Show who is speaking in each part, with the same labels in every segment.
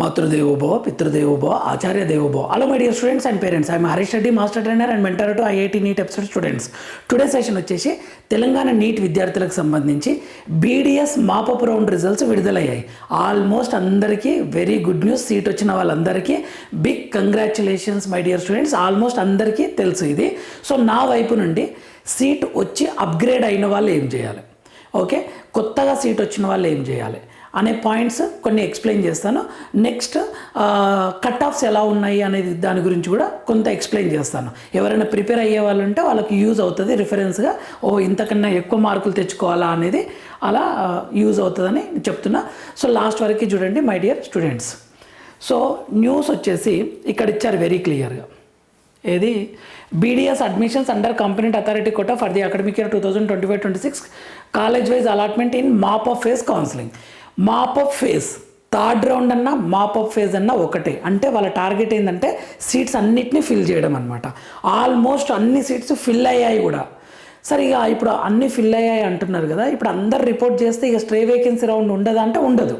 Speaker 1: మాతృదేవోభవ పితృదేవోభవ ఆచార్య దేవోభవ hello my dear students and parents I'm Harish Reddy master trainer and mentor to IIT NEET episode students today session వచ్చేసి Telangana NEET విద్యార్థులకు సంబంధించి BDS mop up round results విడుదలయ్యాయి. Almost అందరికీ very good news seat వచ్చిన వాళ్ళందరికీ big congratulations my dear students almost అందరికీ తెలుసు ఇది. సో నా వైపు నుండి సీట్ వచ్చి అప్గ్రేడ్ అయిన వాళ్ళు ఏం చేయాలి? ఓకే కొత్తగా సీట్ వచ్చిన వాళ్ళు ఏం చేయాలి? అనే పాయింట్స్ కొన్ని ఎక్స్ప్లెయిన్ చేస్తాను. నెక్స్ట్ కట్ ఆఫ్స్ ఎలా ఉన్నాయి అనేది దాని గురించి కూడా కొంత ఎక్స్ప్లెయిన్ చేస్తాను. ఎవరైనా ప్రిపేర్ అయ్యే వాళ్ళు ఉంటే వాళ్ళకి యూజ్ అవుతుంది రిఫరెన్స్గా ఓ ఇంతకన్నా ఎక్కువ మార్కులు తెచ్చుకోవాలా అనేది అలా యూజ్ అవుతుందని చెప్తున్నా. సో లాస్ట్ వరకు చూడండి my dear students. So news వచ్చేసి ఇక్కడ ఇచ్చారు వెరీ క్లియర్గా ఏది? BDS admissions under competent authority quota for the academic year two thousand twenty five twenty six college wise allotment in mop of phase counselling mop phase. Third round అన్న mop phase అన్న ఒకటే. అంటే వాళ్ళ target ఏంటంటే seats అన్నిటినీ fill చేయడం అనమాట almost అన్ని సీట్స్ ఫిల్ అయ్యాయి కూడా. సరే ఇక ఇప్పుడు అన్ని ఫిల్ అయ్యాయి అంటున్నారు కదా ఇప్పుడు అందరు రిపోర్ట్ చేస్తే ఇక స్ట్రే వేకెన్సీ రౌండ్ ఉండదా అంటే ఉండదు.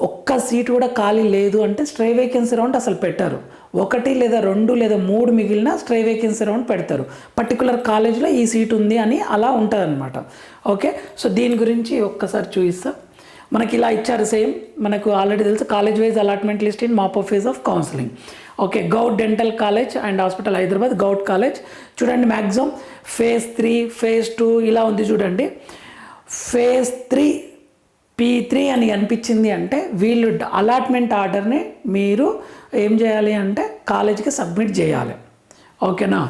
Speaker 1: ఒక్క సీట్ కూడా ఖాళీ లేదు అంటే స్ట్రే వేకెన్సీ రౌండ్ అసలు పెట్టారు. ఒకటి లేదా రెండు లేదా మూడు మిగిలిన స్ట్రే వేకెన్సీ రౌండ్ పెడతారు. పర్టికులర్ కాలేజీలో ఈ సీట్ ఉంది అని అలా ఉంటుంది అనమాట ఓకే? సో దీని గురించి ఒక్కసారి చూపిస్తాను మనకి ఇలా ఇచ్చారు సేమ్ మనకు ఆల్రెడీ తెలుసు college wise allotment list in mop phase of counselling okay govt dental college and hospital Hyderabad govt college చూడండి maximum phase three phase two ఇలా ఉంది చూడండి. ఫేజ్ త్రీ పీ త్రీ అని అనిపించింది అంటే వీళ్ళు అలాట్మెంట్ ఆర్డర్ని మీరు ఏం చేయాలి అంటే కాలేజీకి సబ్మిట్ చేయాలి. ఓకేనా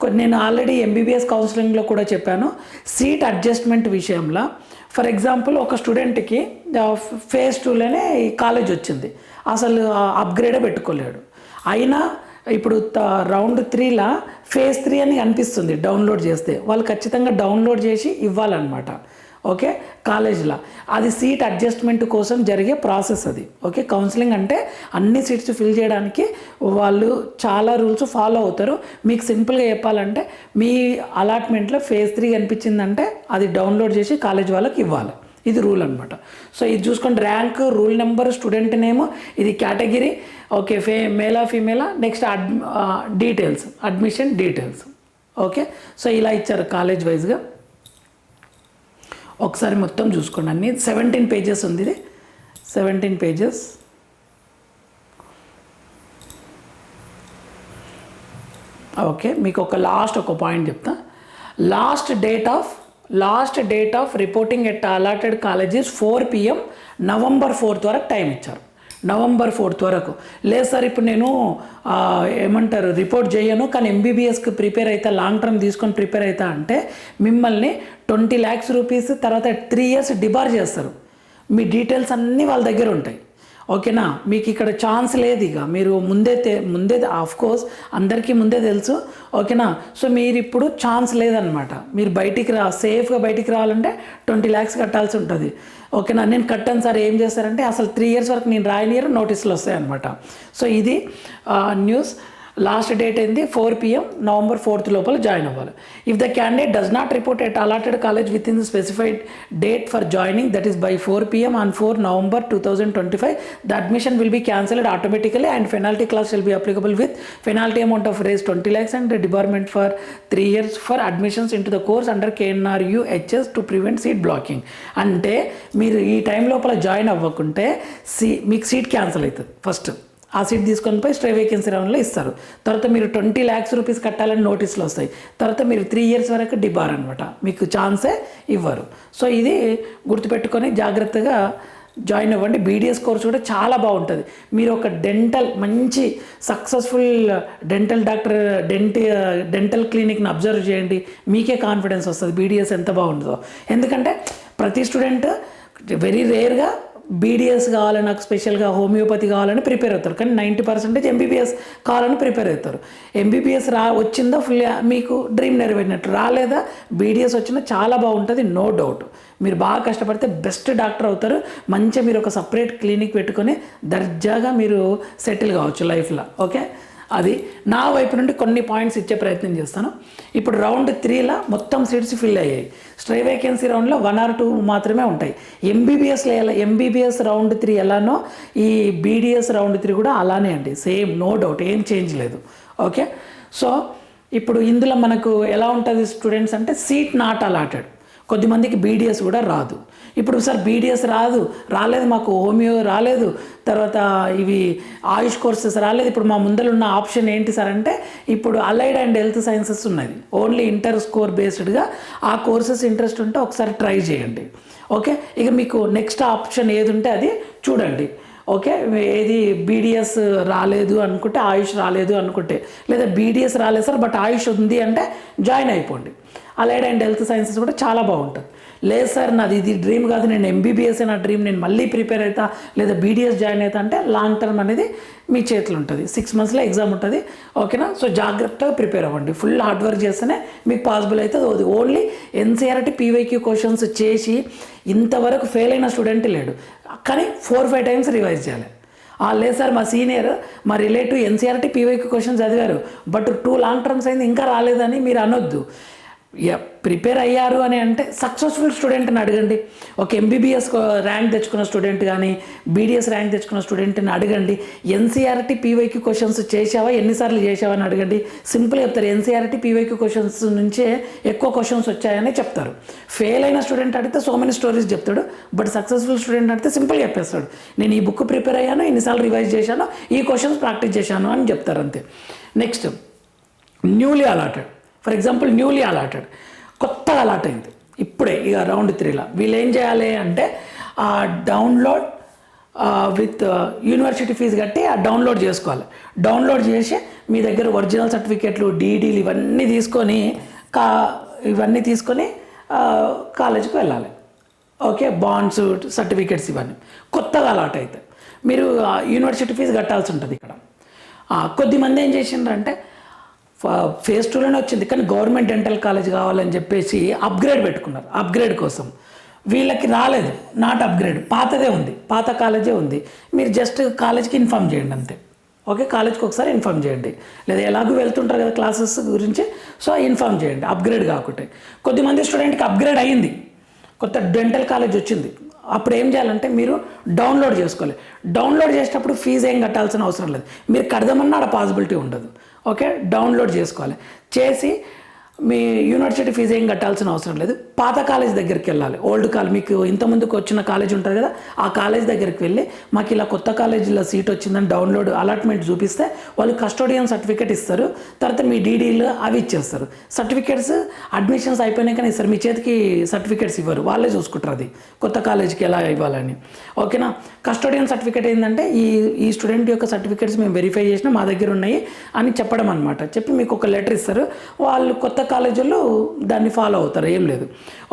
Speaker 1: కొన్ని నేను ఆల్రెడీ ఎంబీబీఎస్ కౌన్సిలింగ్లో కూడా చెప్పాను. సీట్ అడ్జస్ట్మెంట్ విషయంలో. ఫర్ ఎగ్జాంపుల్ ఒక స్టూడెంట్కి ఫేజ్ టూలోనే ఈ కాలేజ్ వచ్చింది. అసలు అప్గ్రేడే పెట్టుకోలేడు. అయినా ఇప్పుడు రౌండ్ త్రీలా ఫేజ్ త్రీ అని అనిపిస్తుంది డౌన్లోడ్ చేస్తే. వాళ్ళు ఖచ్చితంగా డౌన్లోడ్ చేసి ఇవ్వాలన్నమాట. ఓకే? కాలేజ్లో. అది సీట్ అడ్జస్ట్మెంట్ కోసం జరిగే ప్రాసెస్ అది. ఓకే? కౌన్సిలింగ్ అంటే అన్ని సీట్స్ ఫిల్ చేయడానికి వాళ్ళు చాలా రూల్స్ ఫాలో అవుతారు. మీకు సింపుల్గా చెప్పాలంటే మీ అలాట్మెంట్లో ఫేజ్ త్రీ కనిపించిందంటే అది డౌన్లోడ్ చేసి కాలేజ్ వాళ్ళకి ఇవ్వాలి. ఇది రూల్ అనమాట సో ఇది చూసుకోండి. Rank rule number student name ఇది కేటగిరీ. ఓకే? ఫే మేలా ఫీమేలా? నెక్స్ట్ అడ్ details. Admission details. Okay? So ఇలా ఇచ్చారు కాలేజ్ వైజ్గా. ఒకసారి మొత్తం చూసుకోండి అన్ని. సెవెంటీన్ పేజెస్ ఉంది ఇది. సెవెంటీన్ పేజెస్ ఓకే మీకు ఒక లాస్ట్ ఒక పాయింట్ చెప్తా. Last date of last date of reporting at allotted colleges four PM November fourth వరకు టైం ఇచ్చారు. నవంబర్ ఫోర్త్ వరకు. లేదు సార్ ఇప్పుడు నేను ఏమంటారు రిపోర్ట్ చేయను కానీ ఎంబీబీఎస్కి ప్రిపేర్ అవుతా లాంగ్ టర్మ్ తీసుకొని ప్రిపేర్ అవుతా అంటే మిమ్మల్ని ట్వంటీ ల్యాక్స్ రూపీస్ తర్వాత త్రీ ఇయర్స్ డిబార్ చేస్తారు. మీ డీటెయిల్స్ అన్నీ వాళ్ళ దగ్గర ఉంటాయి. ఓకేనా? మీకు ఇక్కడ ఛాన్స్ లేదు ఇక. మీరు ముందే తె- ముందే కోర్స్ అందరికీ ముందే తెలుసు. ఓకేనా? సో మీరు ఇప్పుడు ఛాన్స్ లేదనమాట మీరు బయటికి రా సేఫ్గా బయటికి రావాలంటే ట్వంటీ ల్యాక్స్ కట్టాల్సి ఉంటుంది. ఓకేనా నేను కట్టాను సార్ ఏం చేస్తారంటే అసలు త్రీ ఇయర్స్ వరకు నేను రాయనియర్ నోటీసులు వస్తాయి అనమాట సో ఇది న్యూస్ లాస్ట్ డేట్ ఏంది? ఫోర్ పిఎం నవంబర్ ఫోర్త్ లోపల జాయిన్ అవ్వాలి. If the candidate does not report at allotted college with in specified date for joining that is by four PM on four November two thousand twenty five the admission will be cancelled automatically and penalty class will be applicable with penalty amount of race twenty lakhs and department for three years for admissions in to the course under KNRU HS to prevent seat blocking అంటే మీరు ఈ time లోపల join అవ్వకుంటే see మీకు seat cancel అవుతుంది. First ఆ seat తీసుకొని పోయి స్ట్రే వేకెన్సీ రౌండ్లో ఇస్తారు. తర్వాత మీరు ట్వంటీ ల్యాక్స్ రూపీస్ కట్టాలని నోటీసులు వస్తాయి. తర్వాత మీరు త్రీ ఇయర్స్ వరకు డిబార్ అనమాట మీకు ఛాన్సే ఇవ్వరు. సో ఇది గుర్తుపెట్టుకొని జాగ్రత్తగా జాయిన్ అవ్వండి. బీడిఎస్ కోర్స్ కూడా చాలా బాగుంటుంది. మీరు ఒక డెంటల్ మంచి సక్సెస్ఫుల్ డెంటల్ డాక్టర్ డెంటి డెంటల్ క్లినిక్ని అబ్జర్వ్ చేయండి. మీకే కాన్ఫిడెన్స్ వస్తుంది బీడిఎస్ ఎంత బాగుంటుందో ఎందుకంటే ప్రతి స్టూడెంట్ వెరీ రేర్గా బీడిఎస్ కావాలని నాకు స్పెషల్గా హోమియోపతి కావాలని ప్రిపేర్ అవుతారు. కానీ నైంటీ పర్సెంటేజ్ ఎంబీబీఎస్ కావాలని ప్రిపేర్ అవుతారు. ఎంబీబీఎస్ రా వచ్చిందా ఫుల్ మీకు డ్రీమ్ నెరవేరినట్టు రాలేదా? బీడిఎస్ వచ్చినా చాలా బాగుంటుంది నో డౌట్ మీరు బాగా కష్టపడితే బెస్ట్ డాక్టర్ అవుతారు. మంచిగా మీరు ఒక సపరేట్ క్లినిక్ పెట్టుకొని దర్జాగా మీరు సెటిల్ కావచ్చు లైఫ్లో ఓకే అది నా వైపు నుండి కొన్ని పాయింట్స్ ఇచ్చే ప్రయత్నం చేస్తాను. ఇప్పుడు రౌండ్ త్రీలో మొత్తం సీట్స్ ఫిల్ అయ్యాయి. స్ట్రై వేకెన్సీ రౌండ్లో వన్ ఆర్ టూ మాత్రమే ఉంటాయి. ఎంబీబీఎస్లో ఎలా ఎంబీబీఎస్ రౌండ్ త్రీ ఎలానో ఈ బీడీఎస్ రౌండ్ త్రీ కూడా అలానే అండి. సేమ్ నో డౌట్ ఏం చేంజ్ లేదు. ఓకే? సో ఇప్పుడు ఇందులో మనకు ఎలా ఉంటుంది స్టూడెంట్స్ అంటే సీట్ నాట్ అలాటెడ్ కొద్దిమందికి బీడిఎస్ కూడా రాదు. ఇప్పుడు సార్ బీడిఎస్ రాదు. రాలేదు మాకు హోమియో రాలేదు. తర్వాత ఇవి ఆయుష్ కోర్సెస్ రాలేదు. ఇప్పుడు మా ముందర ఉన్న ఆప్షన్ ఏంటి సార్ అంటే ఇప్పుడు అలైడ్ అండ్ హెల్త్ సైన్సెస్ ఉన్నది. ఓన్లీ ఇంటర్ స్కోర్ బేస్డ్గా ఆ కోర్సెస్ ఇంట్రెస్ట్ ఉంటే ఒకసారి ట్రై చేయండి. ఓకే? ఇక మీకు నెక్స్ట్ ఆప్షన్ ఏది ఉంటే అది చూడండి. ఓకే? ఏది బీడిఎస్ రాలేదు అనుకుంటే ఆయుష్ రాలేదు అనుకుంటే. లేదా బీడిఎస్ రాలేదు సార్ బట్ ఆయుష్ ఉంది అంటే జాయిన్ అయిపోండి. అలైడ్ అండ్ హెల్త్ సైన్సెస్ కూడా చాలా బాగుంటుంది. లేదు సార్ నాది ఇది డ్రీమ్ కాదు నేను ఎంబీబీఎస్ నా డ్రీమ్ నేను మళ్ళీ ప్రిపేర్ అవుతా లేదా బీడీఎస్ జాయిన్ అవుతా అంటే లాంగ్ టర్మ్ అనేది మీ చేతిలో ఉంటుంది. సిక్స్ మంత్స్లో ఎగ్జామ్ ఉంటుంది ఓకేనా సో జాగ్రత్తగా ప్రిపేర్ అవ్వండి. ఫుల్ హార్డ్ వర్క్ చేస్తేనే మీకు పాసిబుల్ అవుతుంది. అది ఓన్లీ ఎన్సీఆర్టీ పీవైక్యూ క్వశ్చన్స్ చేసి ఇంతవరకు ఫెయిల్ అయిన స్టూడెంట్ లేడు. కానీ ఫోర్ ఫైవ్ టైమ్స్ రివైజ్ చేయాలి. ఆ, లేదు సార్ మా సీనియర్ మా రిలేటివ్ ఎన్సీఆర్టీ పీవైక్యూ క్వశ్చన్ చదివారు. బట్ టూ లాంగ్ టర్మ్స్ అయింది ఇంకా రాలేదని మీరు అనొద్దు. ప్రిపేర్ అయ్యారు అని అంటే సక్సెస్ఫుల్ స్టూడెంట్ని అడగండి. ఒక ఎంబీబీఎస్ ర్యాంక్ uh, తెచ్చుకున్న స్టూడెంట్ కానీ బీడీఎస్ ర్యాంక్ తెచ్చుకున్న స్టూడెంట్ని అడగండి. ఎన్సీఆర్టీ పీవైక్యూ క్వశ్చన్స్ చేసావా ఎన్నిసార్లు చేసావా అని అడగండి. సింపుల్ చెప్తారు. ఎన్సీఆర్టీ పీవైక్యూ క్వశ్చన్స్ నుంచే ఎక్కువ క్వశ్చన్స్ వచ్చాయని చెప్తారు. ఫెయిల్ అయిన స్టూడెంట్ అడిగితే సో మెనీ స్టోరీస్ చెప్తాడు. బట్ సక్సెస్ఫుల్ స్టూడెంట్ అడిగితే సింపుల్ చెప్పేస్తాడు. నేను ఈ బుక్ ప్రిపేర్ అయ్యాను ఎన్నిసార్లు రివైజ్ చేశాను ఈ క్వశ్చన్స్ ప్రాక్టీస్ చేశాను అని చెప్తారు అంతే. Next newly allotted for example newly allotted. కొత్తగా అలాట్ అయింది ఇప్పుడే ఇక రౌండ్ త్రీలో. వీళ్ళు ఏం చేయాలి అంటే ఆ డౌన్లోడ్ విత్ యూనివర్సిటీ ఫీజు కట్టి ఆ డౌన్లోడ్ చేసుకోవాలి. డౌన్లోడ్ చేసి మీ దగ్గర ఒరిజినల్ సర్టిఫికేట్లు డీడీలు ఇవన్నీ తీసుకొని కా ఇవన్నీ తీసుకొని కాలేజీకి వెళ్ళాలి. ఓకే బాండ్స్ సర్టిఫికేట్స్ ఇవన్నీ. కొత్తగా అలాట్ అవుతాయి మీరు యూనివర్సిటీ ఫీజు కట్టాల్సి ఉంటుంది ఇక్కడ. కొద్దిమంది ఏం చేసిండ్రంటే అంటే ఫేజ్ టూలోనే వచ్చింది. కానీ గవర్నమెంట్ డెంటల్ కాలేజ్ కావాలని చెప్పేసి అప్గ్రేడ్ పెట్టుకున్నారు. అప్గ్రేడ్ కోసం. వీళ్ళకి రాలేదు. నాట్ అప్గ్రేడ్ పాతదే ఉంది. పాత కాలేజే ఉంది. మీరు జస్ట్ కాలేజ్కి ఇన్ఫామ్ చేయండి అంతే. ఓకే కాలేజ్కి ఒకసారి ఇన్ఫామ్ చేయండి. లేదా ఎలాగో వెళ్తుంటారు కదా క్లాసెస్ గురించి. సో ఇన్ఫామ్ చేయండి. అప్గ్రేడ్ కాకుంటే. కొద్దిమంది స్టూడెంట్కి అప్గ్రేడ్ అయ్యింది కొత్త డెంటల్ కాలేజ్ వచ్చింది. అప్పుడు ఏం చేయాలంటే మీరు డౌన్లోడ్ చేసుకోవాలి. డౌన్లోడ్ చేసేటప్పుడు ఫీజు ఏం కట్టాల్సిన అవసరం లేదు. మీరు కడదామన్నా ఆడ పాసిబిలిటీ ఉండదు. ఓకే? డౌన్లోడ్ చేసుకోవాలి. చేసి మీ యూనివర్సిటీ ఫీజు ఏం కట్టాల్సిన అవసరం లేదు. పాత కాలేజ్ దగ్గరికి వెళ్ళాలి. ఓల్డ్ కాలేజ్ మీకు ఇంతకుముందుకు వచ్చిన కాలేజ్ ఉంటుంది కదా ఆ కాలేజ్ దగ్గరికి వెళ్ళి మాకు ఇలా కొత్త కాలేజీలో సీట్ వచ్చిందని డౌన్లోడ్ అలాట్మెంట్ చూపిస్తే వాళ్ళు కస్టోడియన్ సర్టిఫికేట్ ఇస్తారు. తర్వాత మీ డీడీలు అవి ఇచ్చేస్తారు. సర్టిఫికేట్స్ అడ్మిషన్స్ అయిపోయినాకనే ఇస్తారు. మీ చేతికి సర్టిఫికేట్స్ ఇవ్వరు. వాళ్ళే చూసుకుంటారు అది. కొత్త కాలేజ్కి ఎలా ఇవ్వాలని. ఓకేనా కస్టోడియన్ సర్టిఫికేట్ ఏంటంటే ఈ ఈ స్టూడెంట్ యొక్క సర్టిఫికేట్స్ మేము వెరిఫై చేసినా మా దగ్గర ఉన్నాయి అని చెప్పడం అనమాట చెప్పి మీకు ఒక లెటర్ ఇస్తారు. వాళ్ళు కొత్త కాలేజీలో దాన్ని ఫాలో అవుతారు ఏం లేదు.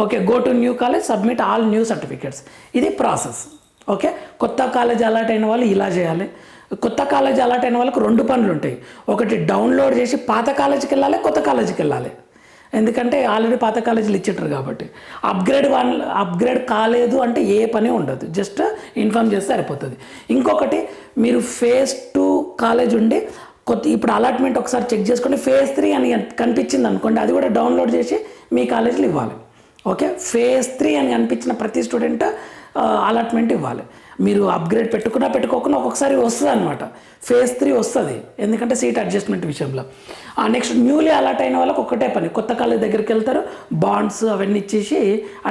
Speaker 1: Okay go to new college submit all new certificates. ఇది ప్రాసెస్. ఓకే కొత్త కాలేజ్ అలాట్ అయిన వాళ్ళు ఇలా చేయాలి. కొత్త కాలేజ్ అలాట్ అయిన వాళ్ళకి రెండు పనులు ఉంటాయి. ఒకటి డౌన్లోడ్ చేసి పాత కాలేజీకి వెళ్ళాలి కొత్త కాలేజీకి వెళ్ళాలి. ఎందుకంటే ఆల్రెడీ పాత కాలేజీలు ఇచ్చేటారు కాబట్టి. అప్గ్రేడ్ వన్ అప్గ్రేడ్ కాలేదు అంటే ఏ పని ఉండదు. జస్ట్ ఇన్ఫామ్ చేస్తే సరిపోతుంది. ఇంకొకటి మీరు ఫేస్ టూ కాలేజ్ ఉండి కొత్త ఇప్పుడు అలాట్మెంట్ ఒకసారి చెక్ చేసుకొని ఫేజ్ త్రీ అని కనిపించింది అనుకోండి. అది కూడా డౌన్లోడ్ చేసి మీ కాలేజీలో ఇవ్వాలి. ఓకే? ఫేజ్ త్రీ అని కనిపించిన ప్రతి స్టూడెంట్ అలాట్మెంట్ ఇవ్వాలి. మీరు అప్గ్రేడ్ పెట్టుకున్నా పెట్టుకోకుండా ఒక్కొక్కసారి వస్తుంది అనమాట ఫేజ్ త్రీ వస్తుంది. ఎందుకంటే సీట్ అడ్జస్ట్మెంట్ విషయంలో. నెక్స్ట్ న్యూలీ అలాట్ అయిన వాళ్ళకి ఒకటే పని. కొత్త కాలేజ్ దగ్గరికి వెళ్తారు. బాండ్స్ అవన్నీ ఇచ్చేసి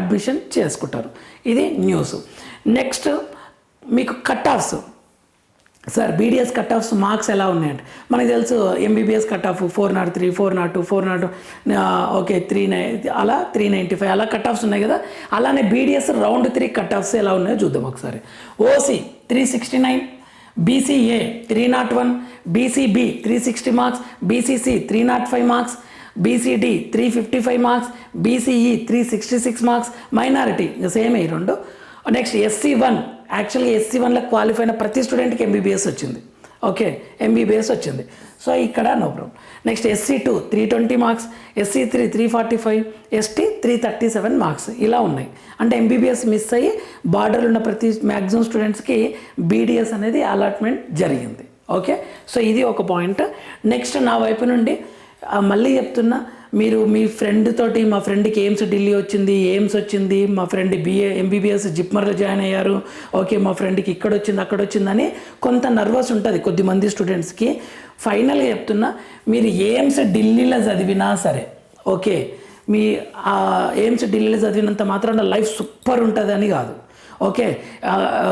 Speaker 1: అడ్మిషన్ చేసుకుంటారు. ఇది న్యూస్. నెక్స్ట్ మీకు cut offs. Sir BDS cut offs marks ఎలా ఉన్నాయంటే? మనకు తెలుసు MBBS cut off four not three four not two four not okay three నై అలా త్రీ నైంటీ ఫైవ్ అలా కట్ ఆఫ్స్ ఉన్నాయి కదా? అలానే BDS round three cut offs ఎలా ఉన్నాయో చూద్దాం ఒకసారి. OC three sixty nine BCA three not one BCB three sixty marks BCC three not five marks BCD three fifty five marks BCE three sixty six marks minority same ఈ రెండు. Next SC one యాక్చువల్గా SC వన్లో qualify అయిన ప్రతి స్టూడెంట్కి MBBS వచ్చింది. Okay MBBS వచ్చింది. So ఇక్కడ no problem next SC two three twenty marks SC three three forty five ST three thirty seven marks ఇలా ఉన్నాయి. అంటే ఎంబీబీఎస్ మిస్ అయ్యి బార్డర్లో ఉన్న ప్రతి మ్యాక్సిమం స్టూడెంట్స్కి బీడీఎస్ అనేది అలాట్మెంట్ జరిగింది. ఓకే సో ఇది ఒక పాయింట్ నెక్స్ట్ నా వైపు నుండి మళ్ళీ చెప్తున్నా మీరు మీ ఫ్రెండ్ తోటి మా ఫ్రెండ్కి ఎయిమ్స్ ఢిల్లీ వచ్చింది ఎయిమ్స్ వచ్చింది మా ఫ్రెండ్ బిఏ ఎంబీబీఎస్ జిప్మర్లో జాయిన్ అయ్యారు. ఓకే మా ఫ్రెండ్కి ఇక్కడ వచ్చింది అక్కడ వచ్చిందని కొంత నర్వస్ ఉంటుంది కొద్దిమంది స్టూడెంట్స్కి ఫైనల్గా చెప్తున్నా మీరు ఎయిమ్స్ ఢిల్లీలో చదివినా సరే ఓకే మీ ఎయిమ్స్ ఢిల్లీలో చదివినంత మాత్రాన లైఫ్ సూపర్ ఉంటుందని కాదు. ఓకే.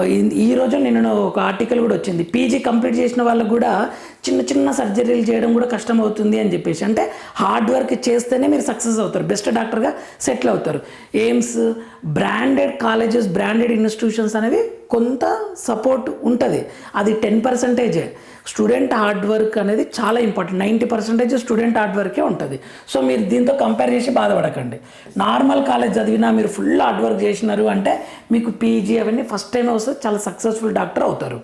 Speaker 1: ఈ- ఈ రోజు నేను ఒక ఆర్టికల్ కూడా వచ్చింది. పీజీ కంప్లీట్ చేసిన వాళ్ళకు కూడా చిన్న చిన్న సర్జరీలు చేయడం కూడా కష్టం అవుతుంది అని చెప్పేసి. అంటే హార్డ్ వర్క్ చేస్తేనే మీరు సక్సెస్ అవుతారు. బెస్ట్ డాక్టర్గా సెటిల్ అవుతారు. AIIMS branded colleges branded institutions అనేవి కొంత సపోర్ట్ ఉంటుంది. అది టెన్ పర్సెంటేజే స్టూడెంట్ హార్డ్ వర్క్ అనేది చాలా important ninety percentage student hard వర్కే ఉంటుంది. సో మీరు దీంతో కంపేర్ చేసి బాధపడకండి. నార్మల్ కాలేజ్ చదివినా మీరు ఫుల్ హార్డ్ వర్క్ చేసినారు అంటే మీకు పీజీ అవన్నీ ఫస్ట్ టైం వస్తే చాలా సక్సెస్ఫుల్ డాక్టర్ అవుతారు.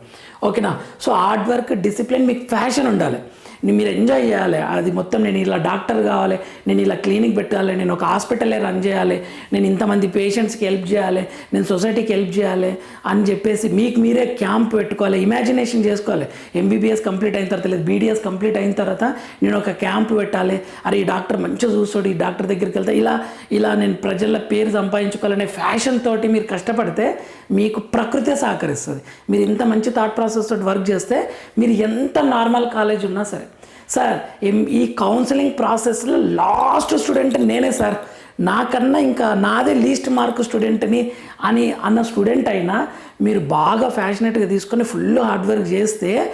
Speaker 1: ఓకేనా సో హార్డ్ వర్క్ డిసిప్లిన్ మీకు ఫ్యాషన్ ఉండాలి. మీరు ఎంజాయ్ చేయాలి. అది మొత్తం నేను ఇలా డాక్టర్ కావాలి నేను ఇలా క్లినిక్ పెట్టాలి నేను ఒక హాస్పిటలే రన్ చేయాలి నేను ఇంతమంది పేషెంట్స్కి హెల్ప్ చేయాలి నేను సొసైటీకి హెల్ప్ చేయాలి అని చెప్పేసి మీకు మీరే క్యాంప్ పెట్టుకోవాలి ఇమాజినేషన్ చేసుకోవాలి. ఎంబీబీఎస్ కంప్లీట్ అయిన తర్వాత లేదు బీడీఎస్ కంప్లీట్ అయిన తర్వాత నేను ఒక క్యాంప్ పెట్టాలి. అరే ఈ డాక్టర్ మంచిగా చూస్తాడు ఈ డాక్టర్ దగ్గరికి వెళ్తే ఇలా ఇలా నేను ప్రజల పేరు సంపాదించుకోవాలనే ఫ్యాషన్ తోటి మీరు కష్టపడితే మీకు ప్రకృతే సహకరిస్తుంది. మీరు ఇంత మంచి థాట్ ప్రాసెస్ తోటి వర్క్ చేస్తే మీరు ఎంత నార్మల్ కాలేజ్ ఉన్నా సరే సార్ ఈ కౌన్సిలింగ్ ప్రాసెస్లో లాస్ట్ స్టూడెంట్ నేనే సార్. నాకన్నా ఇంకా నాదే లీస్ట్ మార్క్ స్టూడెంట్ని అని అన్న స్టూడెంట్ అయినా మీరు బాగా ఫ్యాషనేట్గా తీసుకొని ఫుల్ హార్డ్ వర్క్ చేస్తే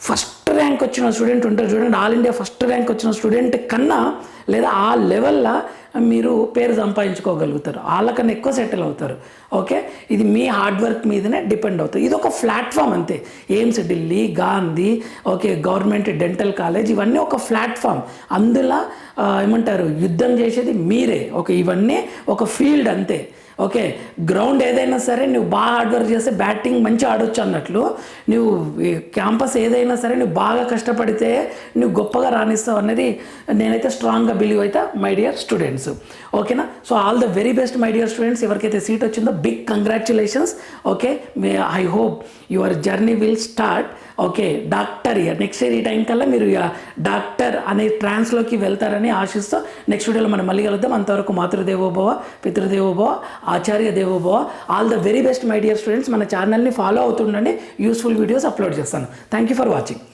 Speaker 1: ఫస్ట్ ర్యాంక్ వచ్చిన స్టూడెంట్ ఉంటారు చూడండి. ఆల్ ఇండియా ఫస్ట్ ర్యాంక్ వచ్చిన స్టూడెంట్ కన్నా లేదా ఆ లెవెల్లో మీరు పేరు సంపాదించుకోగలుగుతారు. వాళ్ళకన్నా ఎక్కువ సెటిల్ అవుతారు. ఓకే? ఇది మీ హార్డ్ వర్క్ మీదనే డిపెండ్ అవుతుంది. ఇది ఒక ప్లాట్ఫామ్ అంతే. AIIMS Delhi Gandhi okay government dental college ఇవన్నీ ఒక ప్లాట్ఫామ్ అందులో ఏమంటారు? యుద్ధం చేసేది మీరే. ఓకే ఇవన్నీ ఒక ఫీల్డ్ అంతే. ఓకే గ్రౌండ్ ఏదైనా సరే నువ్వు బాగా హార్డ్వర్క్ చేస్తే బ్యాటింగ్ మంచిగా ఆడొచ్చు అన్నట్లు నువ్వు క్యాంపస్ ఏదైనా సరే నువ్వు బాగా కష్టపడితే నువ్వు గొప్పగా రాణిస్తావు అనేది నేనైతే స్ట్రాంగ్గా బిలీవ్ అయితే మై డియర్ స్టూడెంట్స్ ఓకేనా so all the very best my dear students ఎవరికైతే సీట్ వచ్చిందో big congratulations okay may I hope your journey will start okay doctor year next year ఈ టైం కల్లా మీరు ఇక డాక్టర్ అనే ట్రాన్స్లోకి వెళ్తారని ఆశిస్తూ నెక్స్ట్ వీడియోలో మనం మళ్ళీ కలుద్దాం. అంతవరకు మాతృదేవోభవ పితృదేవోభవ ఆచార్య దేవోభవ all the very best my dear students మన ఛానల్ని ఫాలో అవుతుండండి. యూస్ఫుల్ వీడియోస్ అప్లోడ్ చేస్తాను. Thank you for watching